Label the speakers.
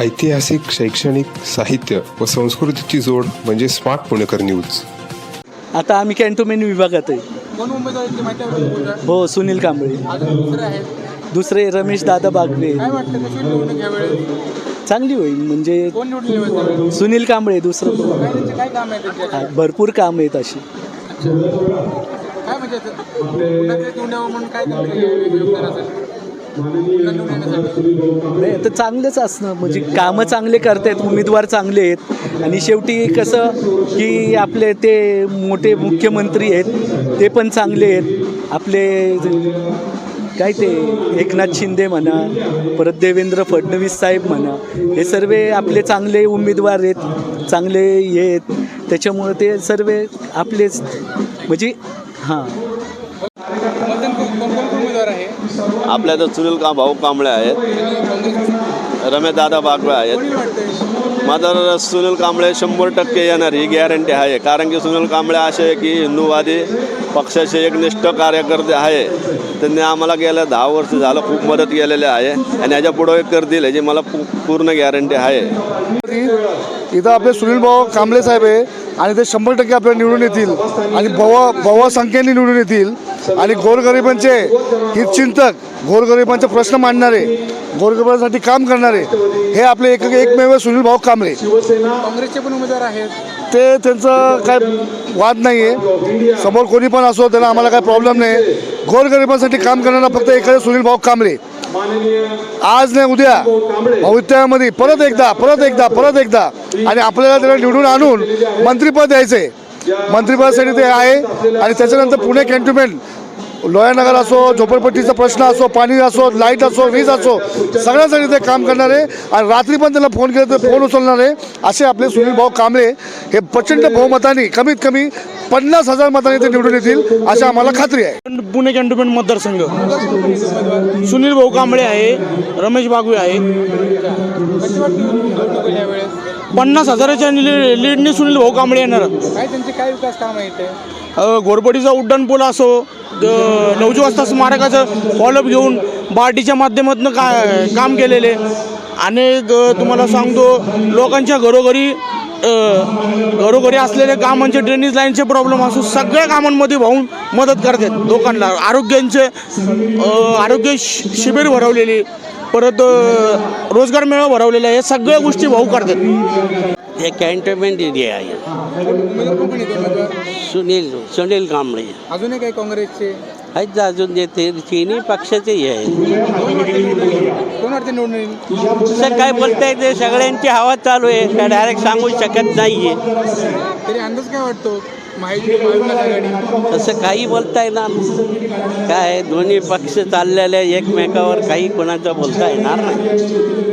Speaker 1: ऐतिहासिक शैक्षणिक साहित्य व संस्कृतीची जोड म्हणजे स्मार्ट पुणेकर न्यूज.
Speaker 2: आता आम्ही कॅन्टोमेंट विभागात आहे? हो सुनील कांबळे.
Speaker 3: दुसरे
Speaker 2: रमेश दादा बागवे. चांगली होईल म्हणजे? सुनील कांबळे दुसरं. कोण?
Speaker 3: काय त्यांचे काय काम आहे त्यांचे
Speaker 2: भरपूर काम आहेत अशी.
Speaker 3: काय म्हणजे
Speaker 2: नाही तर चांगलंच असणं म्हणजे कामं चांगले करतायत उमेदवार चांगले आहेत. आणि शेवटी कसं की आपले ते मोठे मुख्यमंत्री आहेत ते पण चांगले आहेत. आपले काय ते एकनाथ शिंदे म्हणा परत देवेंद्र फडणवीस साहेब म्हणा हे सर्व आपले चांगले उमेदवार आहेत चांगले हे आहेत. त्याच्यामुळं ते सर्व आपलेच म्हणजे हां
Speaker 3: मतदान कोण कोण कोण उमेदवार आहे
Speaker 4: आपल्या तर सुनील का भाऊ कांबळे आहेत. रमेश दादा बागवे आहेत.
Speaker 3: कोणी
Speaker 4: मात्र सुनील कांबळे शंभर टक्के येणार ही गॅरंटी आहे. कारण की सुनील कांबळे असे की हिंदूवादी पक्षाचे एक निष्ठ कार्यकर्ते आहे. त्यांनी आम्हाला गेल्या दहा वर्ष झालं खूप मदत केलेली आहे. आणि याच्यापुढे करतील याची मला पूर्ण गॅरंटी आहे.
Speaker 5: इथं आपले सुनील भाऊ कांबळे साहेब आहे. आणि ते शंभर टक्के आपल्याला निवडून येतील. आणि भवा भवा संख्येने निवडून येतील. आणि गोरगरिबांचे हितचिंतक गोरगरिबांचे प्रश्न मांडणारे गोरगरिबांसाठी काम करणारे हे आपले एक एकमेव सुनील भाऊ कांबळे.
Speaker 3: काँग्रेसचे पण उमेदवार आहेत.
Speaker 5: ते त्यांचं काय वाद नाही आहे समोर कोणी पण असो त्यांना आम्हाला काय प्रॉब्लेम नाही गोरगरिबांसाठी काम करणारा फक्त एखादे सुनील भाऊ कांबळे. आज नाही उद्या. भविष्यामध्ये परत एकदा परत एकदा परत एकदा. आणि आपल्याला त्याला निवडून आणून मंत्रिपद द्यायचे मंत्रिपदासाठी ते आहे आणि त्याच्यानंतर पुणे कॅन्टोन्मेंट लोयानगर असो झोपडपट्टीचा प्रश्न असो पाणी असो लाइट असो वीज असो सगळ्यासाठी ते काम करणारे आणि रात्री पण त्यांना फोन केला तर फोन उचलणारे असे आपले सुनील भाऊ कांबळे हे प्रचंड बहुमताने कमीत कमी पन्नास हजार मतांनी ते निवडून येतील अशी आम्हाला खात्री आहे.
Speaker 6: पुणे कॅन्टोन्मेंट मतदारसंघ. सुनील भाऊ कांबळे आहे रमेश बागवे आहे. पन्नास हजाराच्या लीडने सुनील भाऊ कांबळे येणार.
Speaker 3: काय त्यांचे काय विकास काम आहे
Speaker 6: अ, घोरपडीचा उड्डाणपूल असो द- नऊशे वाजता स्मारकाचं फॉलोअप घेऊन बार्टीच्या माध्यमातून का काम केलेले. अनेक तुम्हाला सांगतो लोकांच्या घरोघरी घरोघरी असलेल्या कामांचे ड्रेनेज लाईनचे प्रॉब्लेम असो सगळ्या कामांमध्ये भाऊन मदत करतात. लोकांना आरोग्यांचे आरोग्य शिबिर भरवलेली. परत रोजगार मेळा भरवलेला आहे. हे सगळ्या गोष्टी भाऊ करतात.
Speaker 7: हे कॅन्टोन्मेंट एरिया आहे.
Speaker 3: उमेदवार
Speaker 7: सुनील सुनील कांबळे.
Speaker 3: अजूनही काही काँग्रेसचे.
Speaker 7: आहेत अजून जे ते तिन्ही पक्षाचे हे आहे तसं काय बोलता येते सगळ्यांची हवा चालू आहे. काय डायरेक्ट सांगू शकत नाही आहे
Speaker 3: तरी अंदाज काय वाटतो? माहिती महाविकास आघाडी
Speaker 7: तसं काही बोलता येणार काय दोन्ही पक्ष चाललेले एकमेकावर काही कोणाचं बोलता येणार नाही.